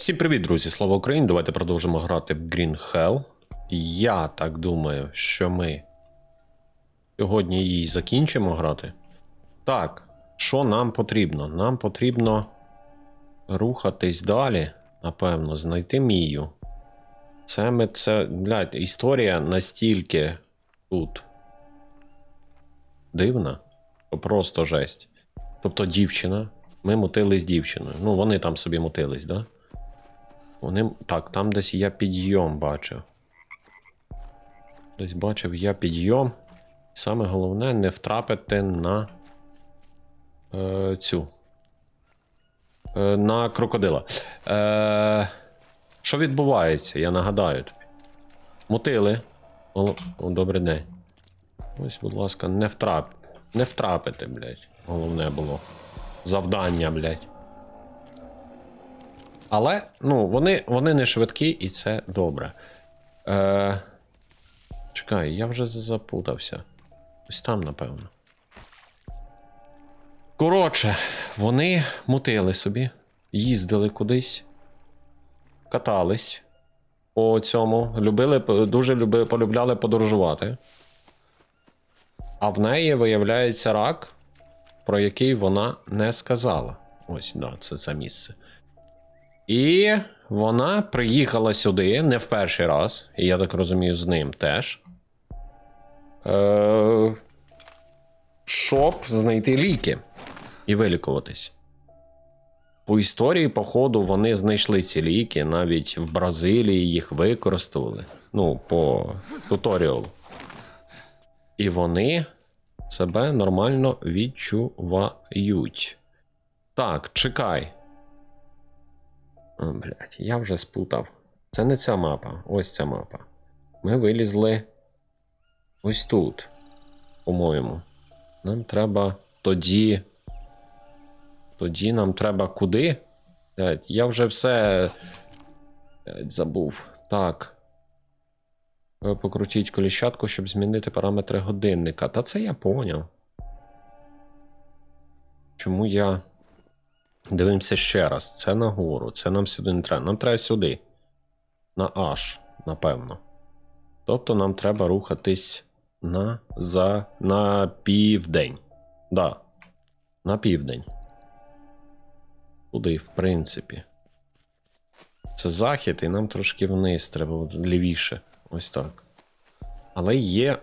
Всім привіт, друзі! Слава Україні! Давайте продовжимо грати в Green Hell. Я так думаю, що ми сьогодні її закінчимо грати. Так, що нам потрібно? Нам потрібно рухатись далі, напевно, знайти Мію. Це ми це. Блядь, історія настільки тут дивна, просто жесть. Тобто дівчина. Ми мутились дівчиною. Ну, вони там собі мутились, да? Вони. Так, там десь я підйом бачив. Десь бачив я підйом. Саме головне не втрапити на е, цю. Е, на крокодила. Е, що відбувається? Я нагадаю тобі. Мутили. О, о, добрий день. Ось, будь ласка, не втрап. Не втрапити, блядь. Головне було. Завдання, блядь. Але, ну, вони, вони не швидкі, і це добре. Е, чекай, я вже запутався. Ось там, напевно. Коротше, вони мутили собі, їздили кудись, катались по цьому, любили, дуже люби, полюбляли подорожувати. А в неї виявляється рак, про який вона не сказала. Ось, да, це це місце. І вона приїхала сюди не в перший раз, і я так розумію, з ним теж. Е- щоб знайти ліки і вилікуватись. По історії, походу, вони знайшли ці ліки, навіть в Бразилії їх використовували. Ну, по туторіалу. І вони себе нормально відчувають. Так, чекай. О, блядь, я вже спутав. Це не ця мапа, ось ця мапа. Ми вилізли ось тут, по-моєму. Нам треба тоді. Тоді нам треба куди? Блядь, я вже все блядь, забув. Так. Покрутіть коліщатку, щоб змінити параметри годинника. Та це я поняв. Чому я. Дивимося ще раз. Це нагору. Це нам сюди не треба. Нам треба сюди. На H, напевно. Тобто нам треба рухатись на за на південь. Да. На південь. Туди, в принципі. Це захід, і нам трошки вниз треба лівіше. Ось так. Але є.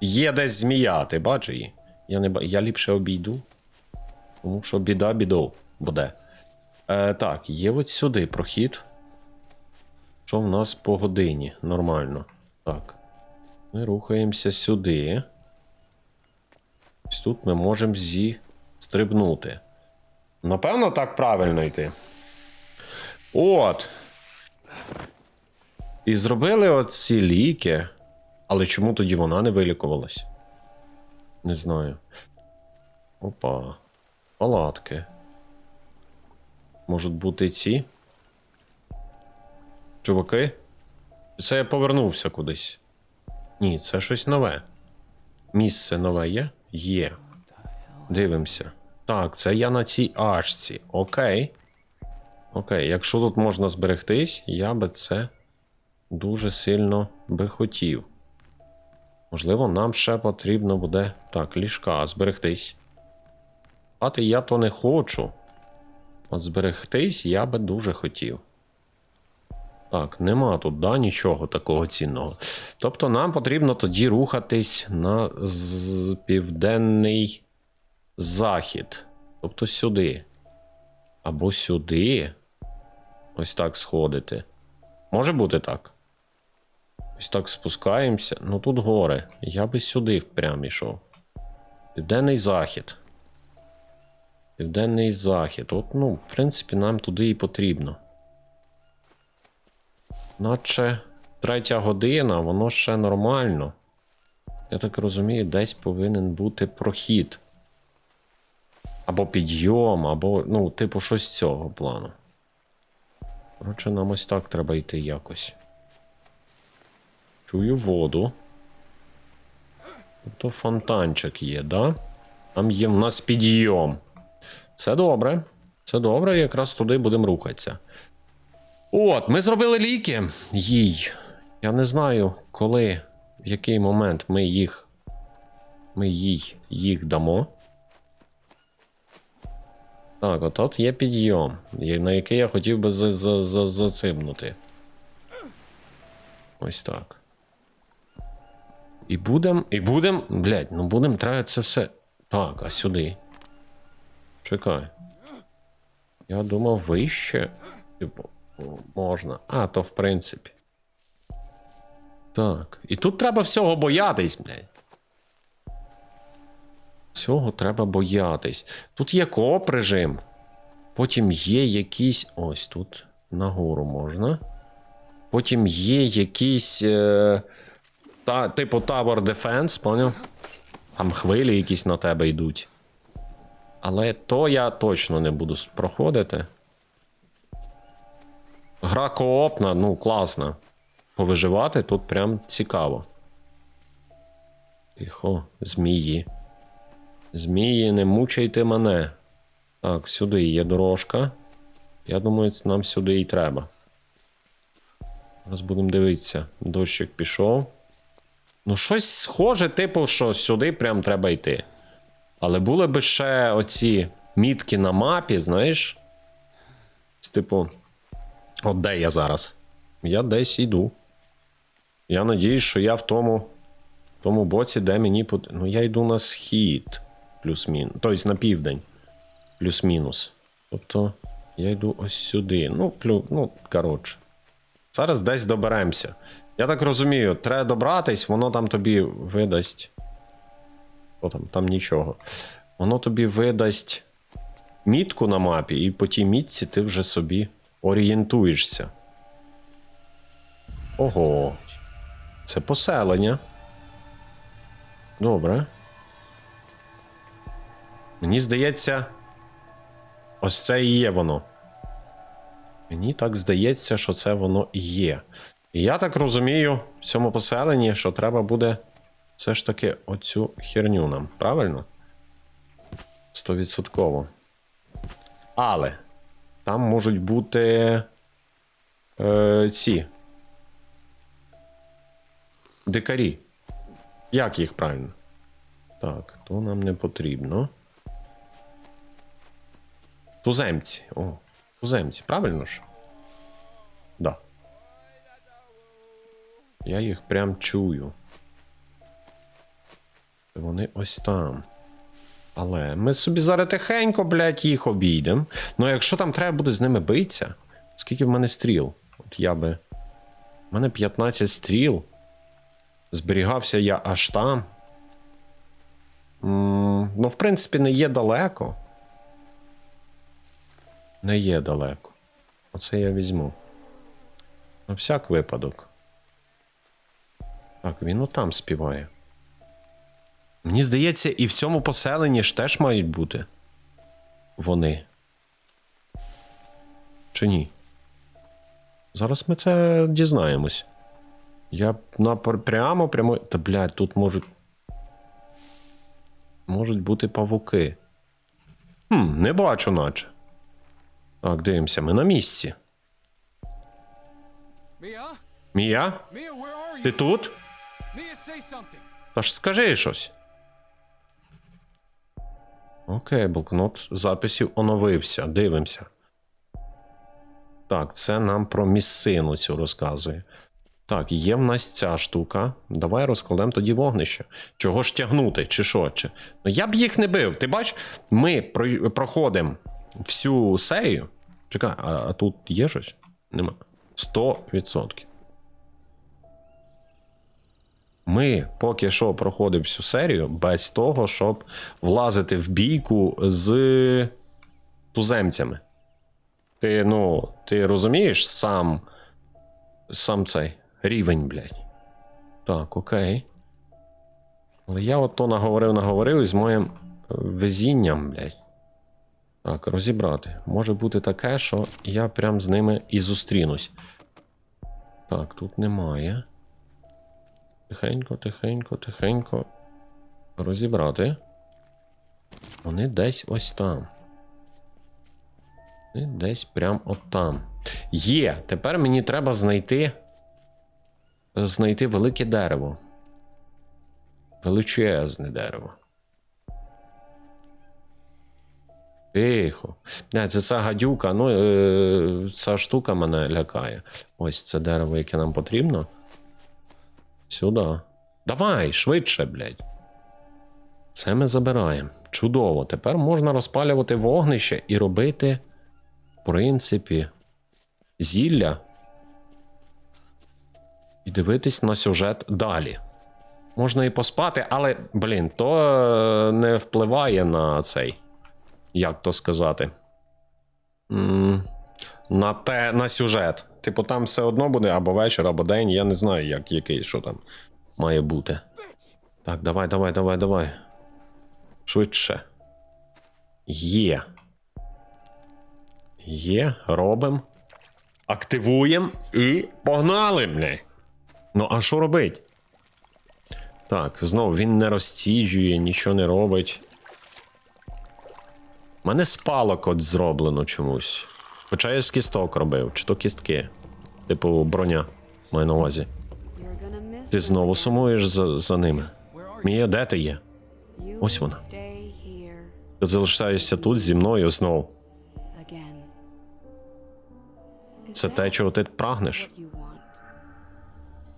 Є десь змія, ти бачиш її? Я не. Я ліпше обійду. Тому що біда бідов буде. Е, так, є от сюди прохід. Що в нас по годині? Нормально. Так. Ми рухаємося сюди. Ось тут ми можемо зі стрибнути. Напевно, так правильно йти. От. І зробили оці ліки. Але чому тоді вона не вилікувалась? Не знаю. Опа. Палатки. Можуть бути ці. Чуваки? Це я повернувся кудись. Ні, це щось нове. Місце нове є? Є. Дивимося. Так, це я на цій ашці. Окей. Окей, якщо тут можна зберегтись, я би це дуже сильно би хотів. Можливо, нам ще потрібно буде. Так, ліжка, зберегтись. Спати я то не хочу. От зберегтись я би дуже хотів. Так, нема тут, да, нічого такого цінного. Тобто нам потрібно тоді рухатись на південний захід. Тобто сюди. Або сюди. Ось так сходити. Може бути так. Ось так спускаємося. Ну тут гори. Я би сюди впрям ішов. Південний захід. Південний захід. От, ну, в принципі, нам туди і потрібно. Наче третя година, воно ще нормально. Я так розумію, десь повинен бути прохід. Або підйом, або, ну, типу, щось з цього плану. Коротше, нам ось так треба йти якось. Чую воду. Тобто фонтанчик є, да? Там є в нас підйом. Це добре. Це добре, якраз туди будемо рухатися. От, ми зробили ліки. Їй. Я не знаю, коли, в який момент ми їх. Ми їй їх дамо. Так, от от є підйом, на який я хотів би за- за- за- зацимнути. Ось так. І будем, і будем. Блять, ну будем треба це все. Так, а сюди. Чекай. Я думав, вище. Типу, можна. А, то в принципі. Так. І тут треба всього боятись, блядь. Всього треба боятись. Тут є кооп режим. Потім є якісь. Ось тут. Нагору можна. Потім є якісь. Е... Та, типу Tower Defense, поняв? Там хвилі якісь на тебе йдуть. Але то я точно не буду проходити. Гра коопна, ну, класна. Повиживати тут прям цікаво. Тихо, змії. Змії, не мучайте мене. Так, сюди є дорожка. Я думаю, нам сюди і треба. Зараз будемо дивитися. Дощик пішов. Ну, щось схоже, типу, що сюди прям треба йти. Але були би ще оці мітки на мапі, знаєш? Типу, от де я зараз? Я десь йду. Я надіюсь, що я в тому, в тому боці, де мені пот... Ну, я йду на схід, плюс-мінус. Тобто на південь, плюс-мінус. Тобто, я йду ось сюди. Ну, плю... ну, коротше. Зараз десь доберемося. Я так розумію, треба добратись, воно там тобі видасть. О, там, там нічого. Воно тобі видасть мітку на мапі, і по тій мітці ти вже собі орієнтуєшся. Ого. Це поселення. Добре. Мені здається, ось це і є воно. Мені так здається, що це воно і є. Я так розумію в цьому поселенні, що треба буде все ж таки оцю херню нам, правильно? Стовідсотково. Але там можуть бути е, ці дикарі. Як їх правильно? Так, то нам не потрібно. Туземці. О, туземці, правильно ж? Да. Я їх прям чую. Вони ось там. Але ми собі зараз тихенько, блядь, їх обійдемо. Ну, якщо там треба буде з ними битися, скільки в мене стріл? От я би. У мене 15 стріл. Зберігався я аж там. м ну, в принципі, не є далеко. Не є далеко. Оце я візьму. На всяк випадок. Так, він отам співає. Мені здається, і в цьому поселенні ж теж мають бути. Вони. Чи ні? Зараз ми це дізнаємось. Я на пр- прямо прямо. Та блядь, тут можуть. Можуть бути павуки. Хм, не бачу, наче. Так, дивимося, ми на місці. Мія? Are Ти тут? Mia, say something. Та ж скажи щось. Окей, блокнот записів оновився. Дивимося. Так, це нам про місцину цю розказує. Так, є в нас ця штука. Давай розкладемо тоді вогнище. Чого ж тягнути, чи що? Чи... Ну я б їх не бив. Ти бач, ми про- проходимо всю серію. Чекай, а, а тут є щось? Нема. 100%. Ми поки що проходимо всю серію без того, щоб влазити в бійку з туземцями. Ти, ну, ти розумієш сам. Сам цей рівень, блядь. Так, окей. Але я от то наговорив, наговорив із моїм везінням, блядь. Так, розібрати. Може бути таке, що я прям з ними і зустрінусь. Так, тут немає. Тихенько, тихенько, тихенько. Розібрати. Вони десь ось там. І десь прям отам. Є. Тепер мені треба знайти. Знайти велике дерево. Величезне дерево. Тихо. Не, це ця гадюка, ну е, ця штука мене лякає. Ось це дерево, яке нам потрібно. Сюди. Давай, швидше, блядь. Це ми забираємо. Чудово. Тепер можна розпалювати вогнище і робити, в принципі, зілля. І дивитись на сюжет далі. Можна і поспати, але, блін, то е, не впливає на цей. Як то сказати? На те, на сюжет. Типу, там все одно буде або вечір, або день. Я не знаю, як який, що там має бути. Так, давай, давай, давай, давай. Швидше. Є. Є, робимо. Активуємо і погнали, бля. Ну, а що робить? Так, знову він не розціджує, нічого не робить. У мене спалок от зроблено чомусь. Хоча я з кісток робив, чи то кістки. Типу броня, маю на увазі. Ти знову сумуєш за, за ними. Мія, де ти є? Ось вона. Ти залишаєшся тут зі мною знову. Це те, чого ти прагнеш.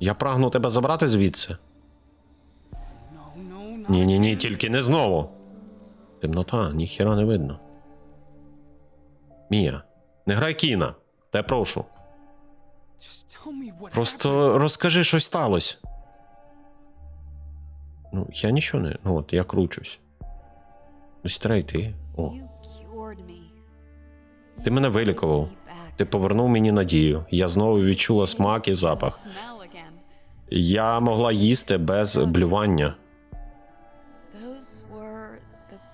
Я прагну тебе забрати звідси. Ні, ні, ні, тільки не знову. Темнота, ніхіра не видно. Мія, не грай кіна. Те прошу. Просто розкажи, що сталося. Ну, я нічого не. Ну от, я кручусь. Ось трей ти. О, ти мене вилікував. Ти повернув мені надію. Я знову відчула смак і запах. Я могла їсти без блювання.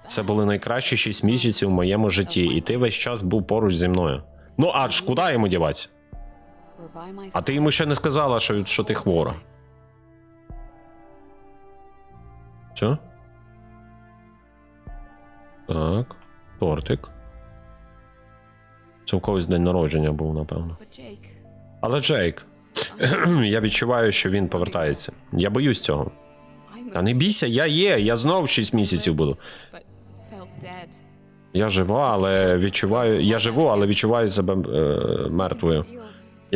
Це були найкращі шість місяців в моєму житті, і ти весь час був поруч зі мною. Ну аж куди йому діватися? А ти йому ще не сказала, що, що ти хвора. Що? Так. Тортик. Це в когось день народження був, напевно. Але Джейк. я відчуваю, що він повертається. Я боюсь цього. Та не бійся, я є, я знов 6 місяців буду. Я жива, але відчуваю. Я живу, але відчуваю себе е, мертвою.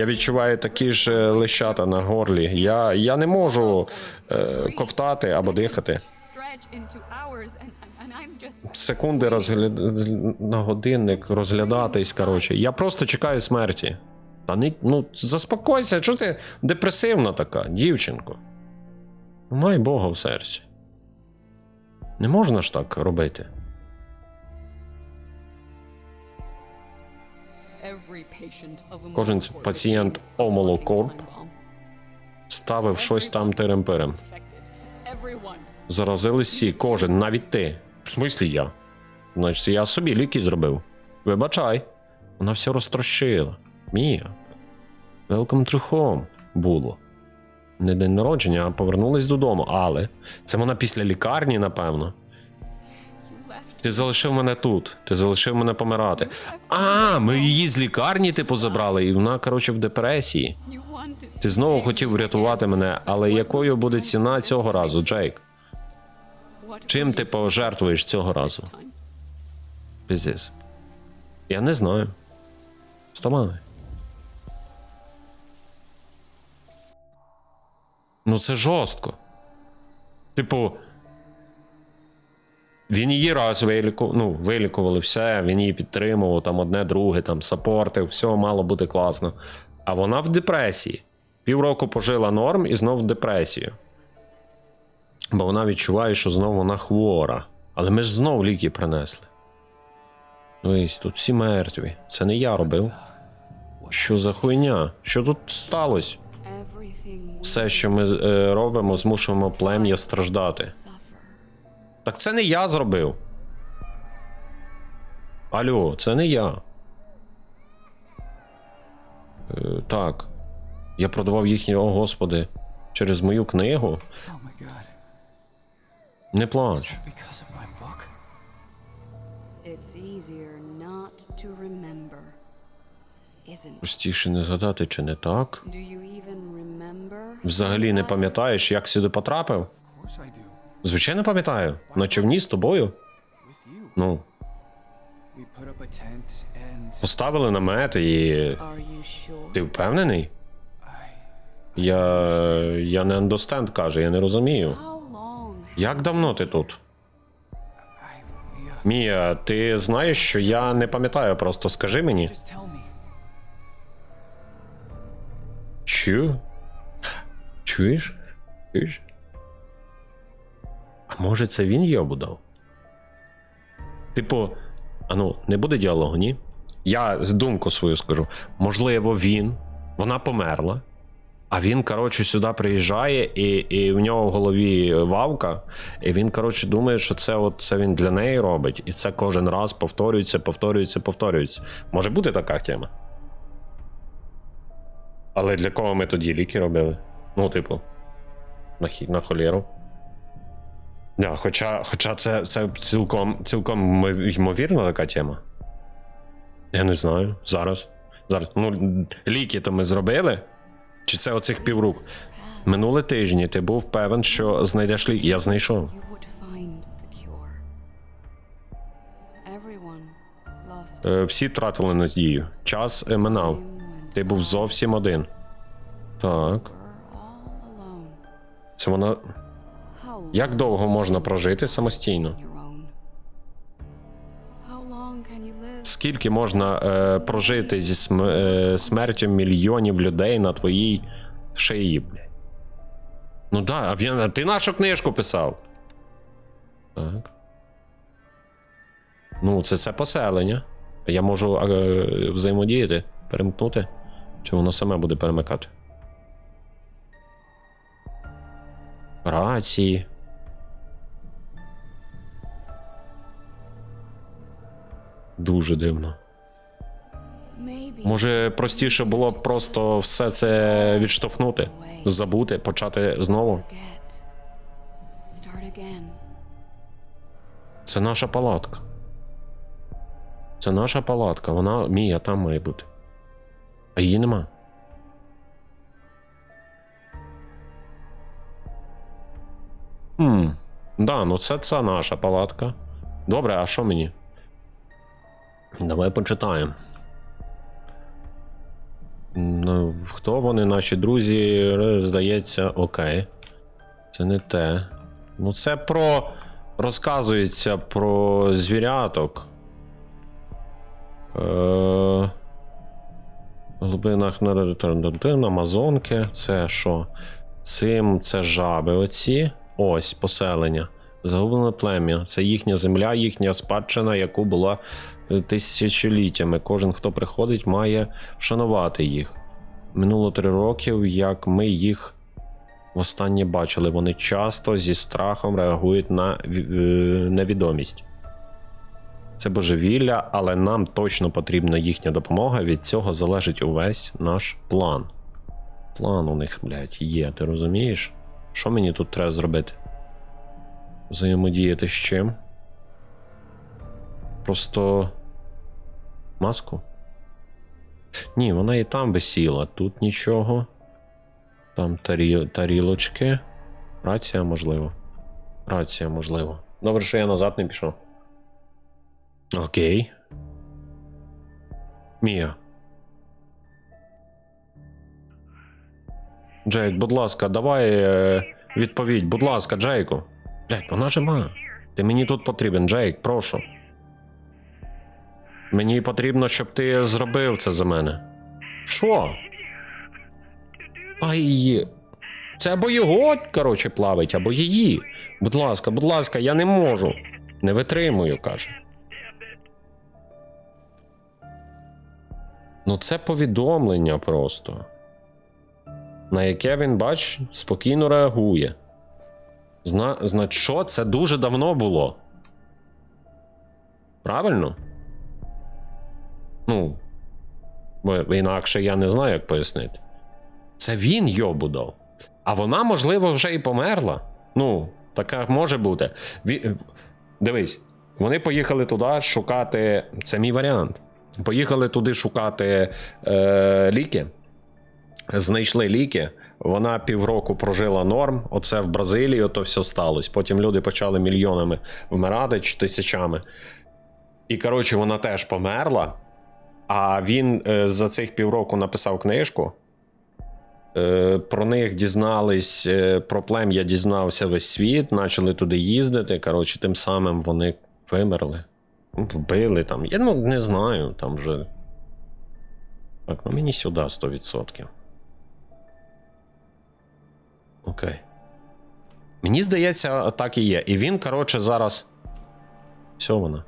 Я відчуваю такі ж е, лищата на горлі. Я, я не можу е, ковтати або дихати. Секунди розгляд... на годинник розглядатись. Коротше, я просто чекаю смерті. Та не ну заспокойся, чого ти депресивна така, дівчинко. Май Бога в серці. Не можна ж так робити. Кожен пацієнт Омолокорп ставив щось там тирем-пирем. Заразились всі, кожен, навіть ти. В смислі я? Значить, я собі ліки зробив. Вибачай. Вона все розтрощила. Мія. Welcome to home було. Не день народження, а повернулись додому. Але це вона після лікарні, напевно. Ти залишив мене тут. Ти залишив мене помирати. А, ми її з лікарні, типу, забрали, і вона, коротше, в депресії. Ти знову хотів врятувати мене, але якою буде ціна цього разу, Джейк? Чим ти пожертвуєш цього разу? Пиздец. Я не знаю. Вставай. Ну це жорстко. Типу. Він її раз виліку... ну, вилікували, все, він її підтримував, там одне, друге, там сапортив, все мало бути класно. А вона в депресії. Півроку пожила норм і знов в депресію. Бо вона відчуває, що знову вона хвора. Але ми ж знов ліки принесли. Ось тут всі мертві. Це не я робив. Що за хуйня? Що тут сталося? Все, що ми е, робимо, змушуємо плем'я страждати. Так це не я зробив. Алло, це не я. Е, так. Я продавав їхні, о господи, через мою книгу. Не плач. Простіше не згадати, чи не так? Взагалі не пам'ятаєш, як сюди потрапив? Звичайно, пам'ятаю. На човні з тобою. Ну, поставили намет і. Ти впевнений? Я. Я не understand, каже, я не розумію. Як давно ти тут? Мія, ти знаєш, що я не пам'ятаю, просто скажи мені. Чу? Чуєш? Чуєш? А може це він його дав? Типу, а ну, не буде діалогу, ні? Я думку свою скажу. Можливо, він, вона померла, а він, коротше, сюди приїжджає, і, і в нього в голові вавка, і він, коротше, думає, що це, от, це він для неї робить, і це кожен раз повторюється, повторюється, повторюється. Може бути така тема? Але для кого ми тоді ліки робили? Ну, типу, на, на холєру. Да, хоча, хоча це, це цілком, цілком ймовірна така тема. Я не знаю. Зараз. Зараз. Ну, ліки то ми зробили. Чи це оцих піврук? Минуле тижні ти був певен, що знайдеш ліки. Я знайшов. Е, всі втратили надію. Час е, минав. Ти був зовсім один. Так. Це вона. Як довго можна прожити самостійно? Скільки можна е, прожити зі см, е, смертю мільйонів людей на твоїй шиї, блядь? Ну да, а він, ти нашу книжку писав. Так. Ну, це це поселення. Я можу е, взаємодіяти, перемкнути. Чи воно саме буде перемикати? Рації. Дуже дивно. Може, простіше було б просто все це відштовхнути, забути, почати знову. Це наша палатка. Це наша палатка. Вона мія там має бути. А її нема. Хм. Да, ну це це наша палатка. Добре, а що мені? Давай почитаємо. Ну, хто вони, наші друзі? Е, Здається, окей. Це не те. Ну, це про. Розказується про звіряток. Е... В глибинах на Амазонки. Це що? Цим це жаби оці. Ось поселення. Загублене плем'я. Це їхня земля, їхня спадщина, яку була е, тисячоліттями. Кожен, хто приходить, має вшанувати їх. Минуло три роки, як ми їх востаннє бачили. Вони часто зі страхом реагують на е, невідомість. Це божевілля, але нам точно потрібна їхня допомога. Від цього залежить увесь наш план. План у них, блядь, є, ти розумієш? Що мені тут треба зробити? Взаємодіяти з чим? Просто. Маску? Ні, вона і там висіла, тут нічого. Там тарі... тарілочки. Рація, можливо. Рація, можливо. Добре, що я назад не пішов. Окей. Мія. Джейк, будь ласка, давай е, відповідь. Будь ласка, Джейку. Блять, вона жива. Ти мені тут потрібен, Джейк, прошу. Мені потрібно, щоб ти зробив це за мене. Що? Ай. Це або його, коротше, плавить, або її. Будь ласка, будь ласка, я не можу. Не витримую, каже. Ну, це повідомлення просто. На яке він, бач, спокійно реагує. Зна, Значить, що це дуже давно було. Правильно? Ну. Бо інакше я не знаю, як пояснити. Це він йобу. А вона, можливо, вже і померла. Ну, така може бути. Ві... Дивись, Вони поїхали туди шукати. Це мій варіант. Поїхали туди шукати е, ліки. Знайшли ліки. Вона півроку прожила норм. Оце в Бразилії, то все сталося. Потім люди почали мільйонами вмирати чи тисячами. І коротше, вона теж померла. А він е, за цих півроку написав книжку. Е, про них дізнались, е, про плем'я дізнався весь світ, почали туди їздити. Коротше, тим самим вони вимерли. Ну, Вбили там. Я ну, не знаю, там вже. Так, ну мені сюди 100%. Окей. Мені здається, так і є. І він, коротше, зараз. Все вона.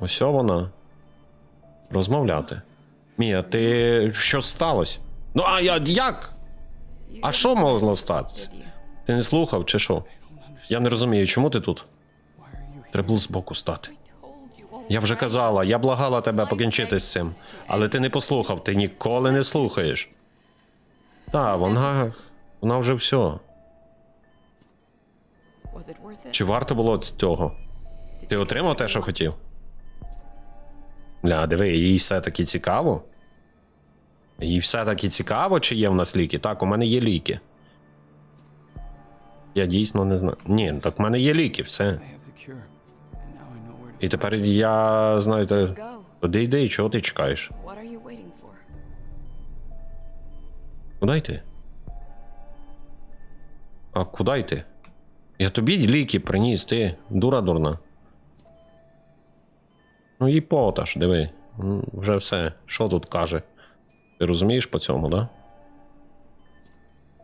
Ось вона. Розмовляти. Мія, ти що сталося? Ну, а я як? А що могло статися? Ти не слухав чи що? Я не розумію, чому ти тут? Треба було збоку стати. Я вже казала, я благала тебе покінчити з цим, але ти не послухав, ти ніколи не слухаєш. Та, вона. Вона вже все. Чи варто було цього? Ти отримав те, що хотів? Бля, диви, їй все-таки цікаво. Їй все-таки цікаво, чи є в нас ліки. Так, у мене є ліки. Я дійсно не знаю. Ні, так в мене є ліки, все. І тепер я знаєте. Go. Туди йди, чого ти чекаєш? Куди йти? А куди йти? Я тобі ліки приніс, ти, дура дурна. Ну і поташ, диви. Вже все. Що тут каже? Ти розумієш по цьому, да?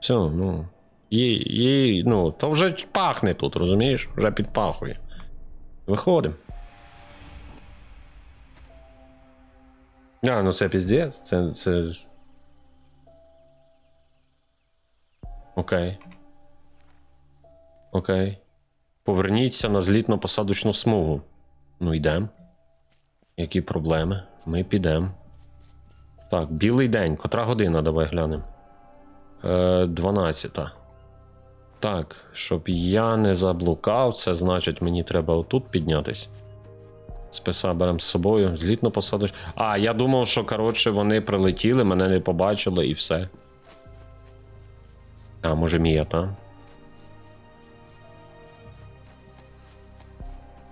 Все, ну. Їй, їй, ну, то вже пахне тут, розумієш? Вже підпахує. Виходимо. А, ну це піздець. Це. це... Окей. Окей. Поверніться на злітно-посадочну смугу. Ну, йдемо. Які проблеми? Ми підемо. Так, білий день. Котра година, давай глянемо. Е, 12. Так, щоб я не заблукав, це значить мені треба отут піднятись. Списа беремо з собою. Злітно посадоч. А, я думав, що коротше вони прилетіли, мене не побачили і все. А, може Мія там?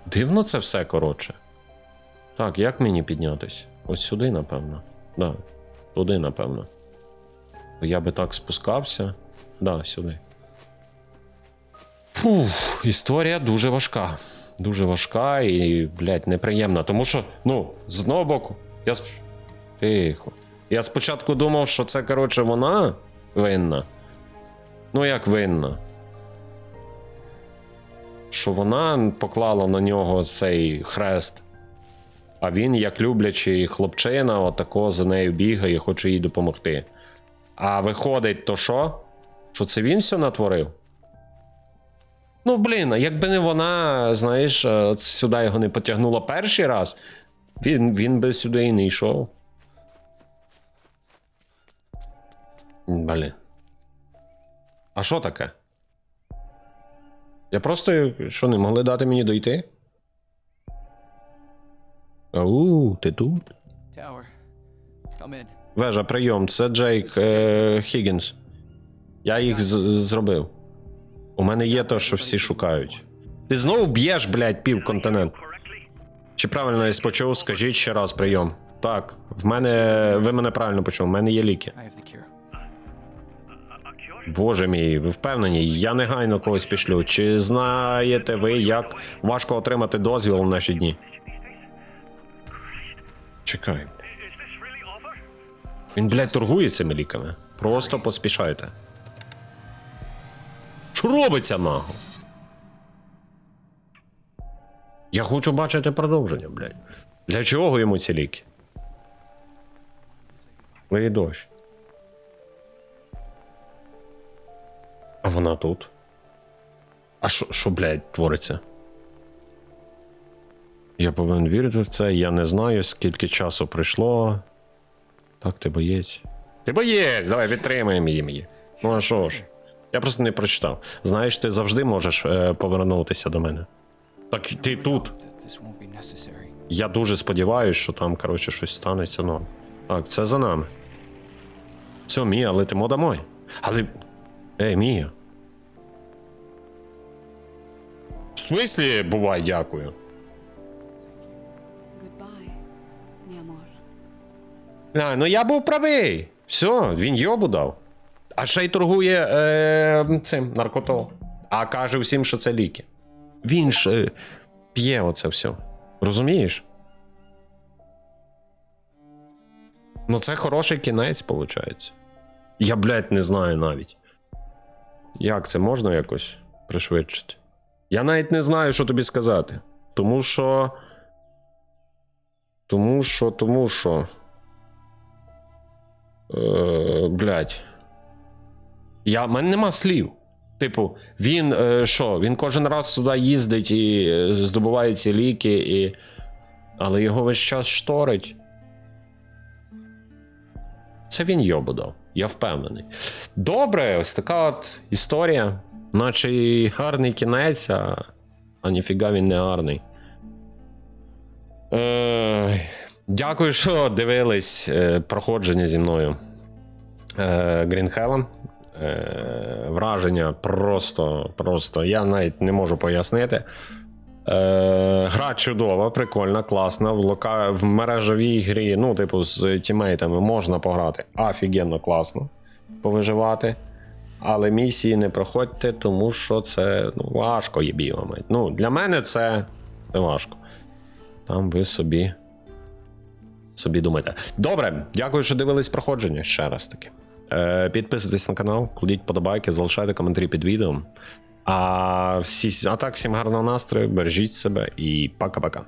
Дивно це все, коротше. Так, як мені піднятись? Ось сюди, напевно. Да, туди, напевно. Я би так спускався. Да, сюди. Фух, історія дуже важка. Дуже важка і, блядь, неприємна. Тому що, ну, з одного боку, я. Тихо. Я спочатку думав, що це, коротше, вона винна. Ну, як винна. Що вона поклала на нього цей хрест. А він, як люблячий хлопчина, отако за нею бігає хоче їй допомогти. А виходить, то що? Що це він все натворив? Ну, блін, якби не вона, знаєш, е, сюди його не потягнула перший раз, він, він би сюди і не йшов. Блін. А що таке? Я просто що не могли дати мені дойти? Ау, ти тут? Вежа, прийом, це Джейк е, Хіггінс. Я їх зробив. У мене є те, що всі шукають. Ти знову б'єш, блядь, пів континент. Чи правильно я почув, скажіть ще раз прийом. Так, в мене. Ви мене правильно почули, в мене є ліки. Боже мій, ви впевнені, я негайно когось пішлю. Чи знаєте ви, як важко отримати дозвіл в наші дні? Чекай. Він, блядь, торгує цими ліками. Просто поспішайте. Що робиться наго? Я хочу бачити продовження, блядь. Для чого йому ці ліки? Ви дощ. Вона тут. А що, блядь, твориться? Я повинен вірити в це. Я не знаю, скільки часу пройшло. Так, ти боєць. Ти боєць! Давай підтримаємо її. Ну а що ж? Я просто не прочитав. Знаєш, ти завжди можеш е, повернутися до мене. Так ти тут. Я дуже сподіваюся, що там, коротше, щось станеться. Ну. Так, це за нами. Все, Мія, летимо домой. Але. Ей, Мія. Смислі, бувай, дякую. А, ну я був правий. Все, він йобу дав. А ще й торгує е, цим наркотою. А каже всім, що це ліки. Він ж е, п'є оце все. Розумієш? Ну, це хороший кінець, виходить. Я, блядь, не знаю навіть. Як це можна якось пришвидшити? Я навіть не знаю, що тобі сказати. Тому що. Тому що, тому що. Е, блядь. Я, мене нема слів. Типу, він е, що, він кожен раз сюди їздить і е, здобуває ці ліки, і... але його весь час шторить. Це він йобудав, я впевнений. Добре, ось така от історія. Наче і гарний кінець, а, а ніфіга він не гарний. Е, дякую, що дивились е, проходження зі мною. Е, Green Helen. Е, враження просто, просто. Я навіть не можу пояснити. Е, гра чудова, прикольна, класна. В, лока... в мережевій грі, ну, типу, з тімейтами можна пограти. Офігенно класно повиживати. Але місії не проходьте, тому що це ну, важко є бігами. Ну, для мене це, це важко. Там ви собі. Собі думаєте. Добре, дякую, що дивились проходження ще раз таки. Е, підписуйтесь на канал, кладіть подобайки, залишайте коментарі під відео. А, всі, а так, всім гарного настрою, бережіть себе і пока-пока.